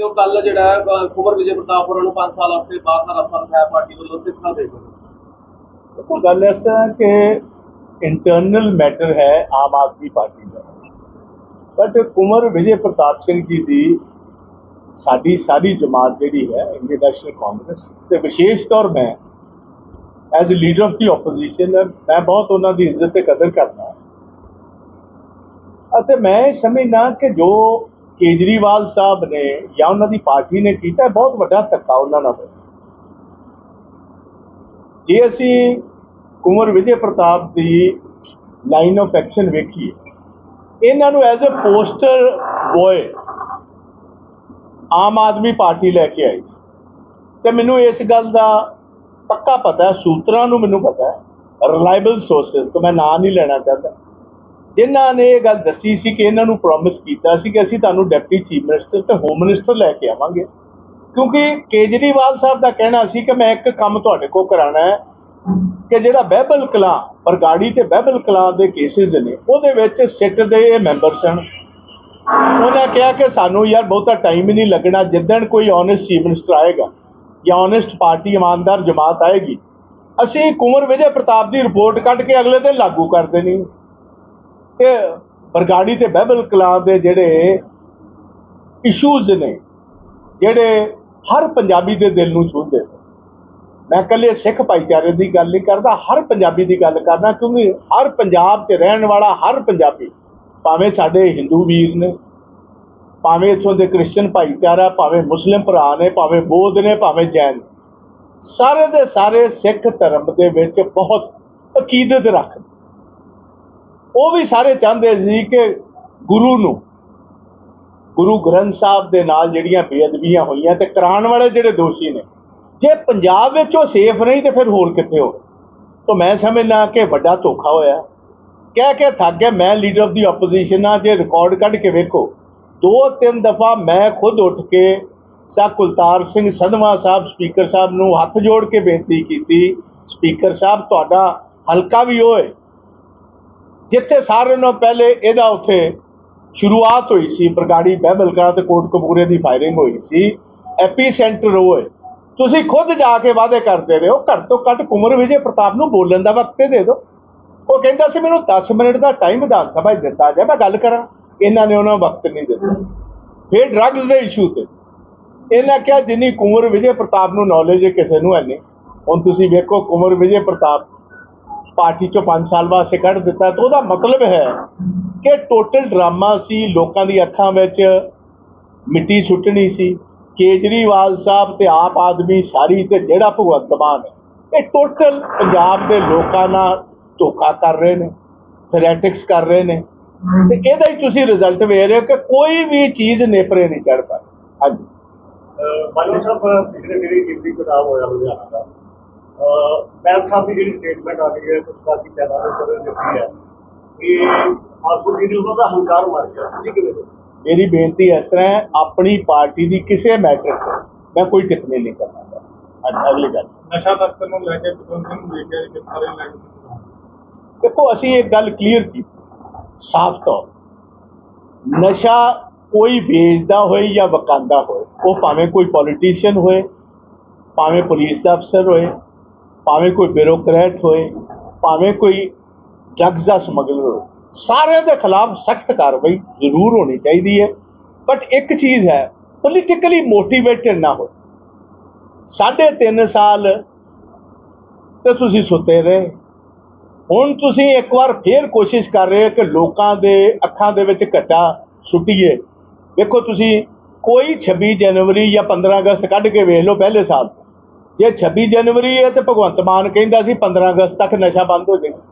ਦੇਖਦੇ ਹੋ ਕੱਲ ਜਿਹੜਾ ਹੈ, ਅ, ਵਿਜੇ ਪ੍ਰਤਾਪ ਹੋਰਾਂ ਨੂੰ 5 ਸਾਲ ਵਾਸਤੇ ਬਾਹਰ ਦਾ ਰਸਤਾ ਦਿਖਾਇਆ ਪਾਰਟੀ ਵੱਲੋਂ ਕਿਸ ਤਰ੍ਹਾਂ ਦੇਖਦੇ ਦੇਖੋ ਗੱਲ ਇਸ ਤਰ੍ਹਾਂ ਕਿ ਇੰਟਰਨਲ ਮੈਟਰ ਹੈ ਆਮ ਆਦਮੀ ਪਾਰਟੀ ਦਾ। ਬਟ ਕੁਮਰ ਵਿਜੇ ਪ੍ਰਤਾਪ ਸਿੰਘ ਜੀ ਦੀ ਸਾਡੀ ਸਾਰੀ ਜਮਾਤ ਜਿਹੜੀ ਹੈ ਇੰਡੀਅਨ ਨੈਸ਼ਨਲ ਕਾਂਗਰਸ ਤੇ ਵਿਸ਼ੇਸ਼ ਤੌਰ ਮੈਂ as a leader of the opposition ਮੈਂ ਬਹੁਤ ਉਹਨਾਂ ਦੀ ਇੱਜ਼ਤ ਤੇ ਕਦਰ ਕਰਦਾ ਅਤੇ ਮੈਂ ਇਹ ਸਮਝਦਾ ਕਿ ਜੋ ਕੇਜਰੀਵਾਲ ਸਾਹਿਬ ਨੇ ਜਾਂ ਉਹਨਾਂ ਦੀ ਪਾਰਟੀ ਨੇ ਕੀਤਾ, ਬਹੁਤ ਵੱਡਾ ਧੱਕਾ ਉਹਨਾਂ ਨਾਲ ਹੋਇਆ। ਜੇ ਅਸੀਂ ਕੁੰਵਰ ਵਿਜੇ ਪ੍ਰਤਾਪ ਦੀ ਲਾਈਨ ਆਫ ਐਕਸ਼ਨ ਵੇਖੀਏ, ਇਹਨਾਂ ਨੂੰ as a poster boy Aam Aadmi Party ਲੈ ਕੇ ਆਈ ਸੀ। ਤੇ ਮੈਨੂੰ ਇਸ ਗੱਲ ਦਾ ਪੱਕਾ ਪਤਾ ਹੈ, ਸੂਤਰਾਂ ਨੂੰ ਮੈਨੂੰ ਪਤਾ ਹੈ, ਰਿਲਾਇਬਲ ਸੋਰਸਸ, ਤੋਂ ਮੈਂ ਨਾਂ ਨਹੀਂ ਲੈਣਾ ਚਾਹੁੰਦਾ। ਜਿਨ੍ਹਾਂ ਨੇ ਇਹ ਗੱਲ ਦੱਸੀ ਸੀ ਕਿ ਇਹਨਾਂ ਨੂੰ ਪ੍ਰੋਮਿਸ ਕੀਤਾ ਸੀ ਕਿ ਅਸੀਂ ਤੁਹਾਨੂੰ ਡਿਪਟੀ ਚੀਫ ਮਿਨਿਸਟਰ ਤੇ ਹੋਮ ਮਿਨਿਸਟਰ ਲੈ ਕੇ ਆਵਾਂਗੇ। ਕਿਉਂਕਿ ਕੇਜਰੀਵਾਲ ਸਾਹਿਬ ਦਾ ਕਹਿਣਾ ਸੀ ਕਿ ਮੈਂ ਇੱਕ ਕੰਮ ਤੁਹਾਡੇ ਕੋਲ ਕਰਾਣਾ ਹੈ ਕਿ ਜਿਹੜਾ ਬਹਿਬਲ ਕਲਾਂ, ਬਰਗਾੜੀ ਤੇ ਬਹਿਬਲ ਕਲਾਂ ਦੇ ਕੇਸਿਸ ਨੇ, ਉਹਦੇ ਵਿੱਚ ਸਿੱਟ ਦੇ ਇਹ ਮੈਂਬਰ ਸਨ ਉਹਨਾਂ ਕਿਹਾ ਕਿ ਸਾਨੂੰ ਯਾਰ ਬਹੁਤਾ ਟਾਈਮ ਹੀ ਨਹੀਂ ਲੱਗਣਾ, ਜਿੱਦਣ ਕੋਈ ਓਨੈਸਟ ਚੀਫ ਮਿਨਿਸਟਰ ਆਏਗਾ ਜਾਂ ਓਨੈਸਟ ਪਾਰਟੀ ਇਮਾਨਦਾਰ ਜਮਾਤ ਆਏਗੀ, ਅਸੀਂ ਕੁੰਵਰ ਵਿਜੇ ਪ੍ਰਤਾਪ ਦੀ ਰਿਪੋਰਟ ਕੱਢ ਕੇ ਅਗਲੇ ਦਿਨ ਲਾਗੂ ਕਰ ਦੇਣੀ। ਤੇ ਬਰਗਾੜੀ ਤੇ ਬਹਿਬਲ ਕਲਾਂ ਦੇ ਜਿਹੜੇ ਇਸ਼ੂਜ਼ ਨੇ ਜਿਹੜੇ ਹਰ ਪੰਜਾਬੀ ਦੇ ਦਿਲ ਨੂੰ ਛੂਹਦੇ ਨੇ। ਮੈਂ ਇਕੱਲੇ ਸਿੱਖ ਭਾਈਚਾਰੇ ਦੀ ਗੱਲ ਨਹੀਂ ਕਰਦਾ ਹਰ ਪੰਜਾਬੀ ਦੀ ਗੱਲ ਕਰਦਾ ਕਿਉਂਕਿ ਹਰ ਪੰਜਾਬ 'ਚ ਰਹਿਣ ਵਾਲਾ ਹਰ ਪੰਜਾਬੀ ਭਾਵੇਂ ਸਾਡੇ ਹਿੰਦੂ ਵੀਰ ਨੇ ਭਾਵੇਂ ਇੱਥੋਂ ਦੇ ਕ੍ਰਿਸਚੀਅਨ ਭਾਈਚਾਰਾ ਭਾਵੇਂ ਮੁਸਲਿਮ ਭਰਾ ਨੇ ਭਾਵੇਂ ਬੋਧ ਨੇ ਭਾਵੇਂ ਜੈਨ ਨੇ, ਸਾਰੇ ਦੇ ਸਾਰੇ ਸਿੱਖ ਧਰਮ ਦੇ ਵਿੱਚ ਬਹੁਤ ਅਕੀਦਤ ਰੱਖਦੇ ਉਹ ਵੀ ਸਾਰੇ ਚਾਹੁੰਦੇ ਸੀ ਕਿ ਗੁਰੂ ਨੂੰ, ਗੁਰੂ ਗ੍ਰੰਥ ਸਾਹਿਬ ਦੇ ਨਾਲ ਜਿਹੜੀਆਂ ਬੇਅਦਬੀਆਂ ਹੋਈਆਂ ਤੇ ਕਰਾਉਣ ਵਾਲੇ ਜਿਹੜੇ ਦੋਸ਼ੀ ਨੇ, ਜੇ ਪੰਜਾਬ ਵਿੱਚ ਉਹ ਸੇਫ ਨਹੀਂ ਤੇ ਫਿਰ ਹੋਰ ਕਿੱਥੇ ਹੋ? ਤਾਂ ਮੈਂ ਸਮਝਣਾ ਕਿ ਵੱਡਾ ਧੋਖਾ ਹੋਇਆ। ਕਹਿ ਕੇ ਥੱਕ ਗਿਆ ਮੈਂ ਲੀਡਰ ਆਫ ਦੀ ਆਪੋਜੀਸ਼ਨ ਆ ਜੇ ਰਿਕਾਰਡ ਕੱਢ ਕੇ ਵੇਖੋ, ਦੋ ਤਿੰਨ ਦਫਾ ਮੈਂ ਖੁਦ ਉੱਠ ਕੇ ਸਾ ਕੁਲਤਾਰ ਸਿੰਘ ਸੰਧਵਾ ਸਾਹਿਬ, ਸਪੀਕਰ ਸਾਹਿਬ ਨੂੰ ਹੱਥ ਜੋੜ ਕੇ ਬੇਨਤੀ ਕੀਤੀ, ਸਪੀਕਰ ਸਾਹਿਬ ਤੁਹਾਡਾ ਹਲਕਾ ਵੀ ਹੋਏ ਜਿੱਥੇ ਸਾਰਿਆਂ ਨਾਲੋਂ ਪਹਿਲੇ ਇਹਦਾ ਉੱਥੇ ਸ਼ੁਰੂਆਤ ਹੋਈ ਸੀ ਬਰਗਾੜੀ ਬਹਿਬਲਕਾ ਤੇ ਕੋਟ ਕਪੂਰੇ ਦੀ ਫਾਇਰਿੰਗ ਹੋਈ ਸੀ ਐਪੀ ਸੈਂਟਰ ਹੋਏ ਤੁਸੀਂ ਖੁਦ ਜਾ ਕੇ ਵਾਅਦੇ ਕਰਦੇ ਰਹੇ ਹੋ ਘੱਟ ਤੋਂ ਘੱਟ ਕੁਮਰ ਵਿਜੇ ਪ੍ਰਤਾਪ ਨੂੰ ਬੋਲਣ ਦਾ ਵਕਤ ਤੇ ਦੇ ਦਿਓ। ਉਹ ਕਹਿੰਦਾ ਸੀ, ਮੈਨੂੰ 10 ਮਿੰਟ ਦਾ ਟਾਈਮ ਵਿਧਾਨ ਸਭਾ 'ਚ ਦਿੱਤਾ ਜਾਏ, ਮੈਂ ਗੱਲ ਕਰਾਂ। ਇਹਨਾਂ ਨੇ ਉਹਨਾਂ ਨੂੰ ਵਕਤ ਨਹੀਂ ਦਿੱਤਾ। ਫਿਰ ਡਰੱਗਸ ਦੇ ਇਸ਼ੂ ਤੇ ਇਹਨਾਂ ਕਿਹਾ, ਜਿੰਨੀ ਕੁਮਰ ਵਿਜੇ ਪ੍ਰਤਾਪ ਨੂੰ ਨੌਲੇਜ ਹੈ, ਕਿਸੇ ਨੂੰ ਹੈ ਨਹੀਂ। ਹੁਣ ਤੁਸੀਂ ਵੇਖੋ, ਕੁਮਰ ਵਿਜੇ ਪ੍ਰਤਾਪ ਪਾਰਟੀ ਚੋਂ 5 ਸਾਲ ਵਾਸਤੇ ਕੱਢ ਦਿੱਤਾ ਤਾਂ ਉਹਦਾ ਮਤਲਬ ਹੈ ਕਿ ਟੋਟਲ ਡਰਾਮਾ ਸੀ, ਲੋਕਾਂ ਦੀ ਅੱਖਾਂ ਵਿੱਚ ਮਿੱਟੀ ਸੁੱਟਣੀ ਸੀ। ਕੇਜਰੀਵਾਲ ਸਾਹਿਬ ਤੇ ਆਪ ਆਦਮੀ ਸਾਰੀ ਤੇ ਜਿਹੜਾ ਭਗਵੰਤ ਮਾਨ ਇਹ ਟੋਟਲ ਪੰਜਾਬ ਦੇ ਲੋਕਾਂ ਨਾਲ ਧੋਖਾ ਕਰ ਰਹੇ ਨੇ ਥਰੈਟਿਕਸ ਕਰ ਰਹੇ ਨੇ। ਤੇ ਇਹਦਾ ਹੀ ਤੁਸੀਂ ਰਿਜ਼ਲਟ ਵੇਖ ਰਹੇ ਹੋ ਕਿ ਕੋਈ ਵੀ ਚੀਜ਼ ਨੇਪਰੇ ਨਹੀਂ ਚੜ ਪਾ ਹਾਂਜੀ। ਮਾਨਵ ਸਾਹਿਬ, ਪਿਛਲੇ ਜਿਹੜੀ ਗਿਣਤੀ ਕਿਤਾਬ ਹੋਇਆ ਲੁਧਿਆਣਾ ਦਾ? ਬੈਲ ਸਾਹਿਬ ਦੀ ਜਿਹੜੀ ਸਟੇਟਮੈਂਟ ਆ ਗਈ ਹੈ ਕੁਝ ਕਾਫੀ ਜ਼ਿਆਦਾ ਕਰ ਦਿੱਤੀ ਹੈ ਕਿ ਆਸੂ ਜੀ ਨੇ ਉਹਨਾਂ ਦਾ ਹੰਕਾਰ ਮਾਰ ਗਿਆ ਤੁਸੀਂ ਕਿਵੇਂ? ਮੇਰੀ ਬੇਨਤੀ ਇਸ ਤਰ੍ਹਾਂ ਹੈ ਆਪਣੀ ਪਾਰਟੀ ਦੀ ਕਿਸੇ ਮੈਟਰ ਤੇ ਮੈਂ ਕੋਈ ਟਿੱਪਣੀ ਨਹੀਂ ਕਰਨਾ ਚਾਹੁੰਦਾ। ਅਗਲੀ ਗੱਲ। ਨਸ਼ਾ ਤਸਕਰ ਨੂੰ ਲੈ ਕੇ ਸਿੰਘ ਨੂੰ ਲੈ ਕੇ ਗ੍ਰਿਫਤਾਰੀ ਲੈ ਕੇ ਦੇਖੋ ਅਸੀਂ ਇੱਕ ਗੱਲ ਕਲੀਅਰ ਕੀਤੀ। ਸਾਫ਼ ਤੌਰ ਨਸ਼ਾ ਕੋਈ ਵੇਚਦਾ ਹੋਏ ਜਾਂ ਵਕਾਂਦਾ ਹੋਏ ਉਹ ਭਾਵੇਂ ਕੋਈ ਪੋਲੀਟੀਸ਼ੀਅਨ ਹੋਏ ਭਾਵੇਂ ਪੁਲਿਸ ਦਾ ਅਫਸਰ ਹੋਏ ਭਾਵੇਂ ਕੋਈ ਬਿਊਰੋਕਰੇਟ ਹੋਏ, ਭਾਵੇਂ ਕੋਈ ਡਰੱਗਸ ਦਾ ਸਮਗਲਰ ਹੋਏ, ਸਾਰਿਆਂ ਦੇ ਖਿਲਾਫ ਸਖਤ ਕਾਰਵਾਈ ਜ਼ਰੂਰ ਹੋਣੀ ਚਾਹੀਦੀ ਹੈ। ਬਟ ਇੱਕ ਚੀਜ਼ ਹੈ ਪੋਲੀਟੀਕਲੀ ਮੋਟੀਵੇਟਡ ਨਾ ਹੋ ਸਾਢੇ ਤਿੰਨ ਸਾਲ ਤੇ ਤੁਸੀਂ ਸੁੱਤੇ ਰਹੇ। ਹੁਣ ਤੁਸੀਂ ਇੱਕ ਵਾਰ ਫੇਰ ਕੋਸ਼ਿਸ਼ ਕਰ ਰਹੇ ਹੋ ਕਿ ਲੋਕਾਂ ਦੇ ਅੱਖਾਂ ਦੇ ਵਿੱਚ ਘੱਟਾ ਸੁੱਟੀਏ। ਦੇਖੋ ਤੁਸੀਂ ਕੋਈ 26 ਜਨਵਰੀ ਜਾਂ 15 ਅਗਸਤ ਕੱਢ ਕੇ ਵੇਖ ਲਓ, ਪਹਿਲੇ ਸਾਲ ਜੇ 26 ਜਨਵਰੀ ਹੈ ਤੇ ਭਗਵੰਤ ਮਾਨ ਕਹਿੰਦਾ ਸੀ 15 ਅਗਸਤ ਤੱਕ ਨਸ਼ਾ ਬੰਦ ਹੋ ਜਾਏਗਾ।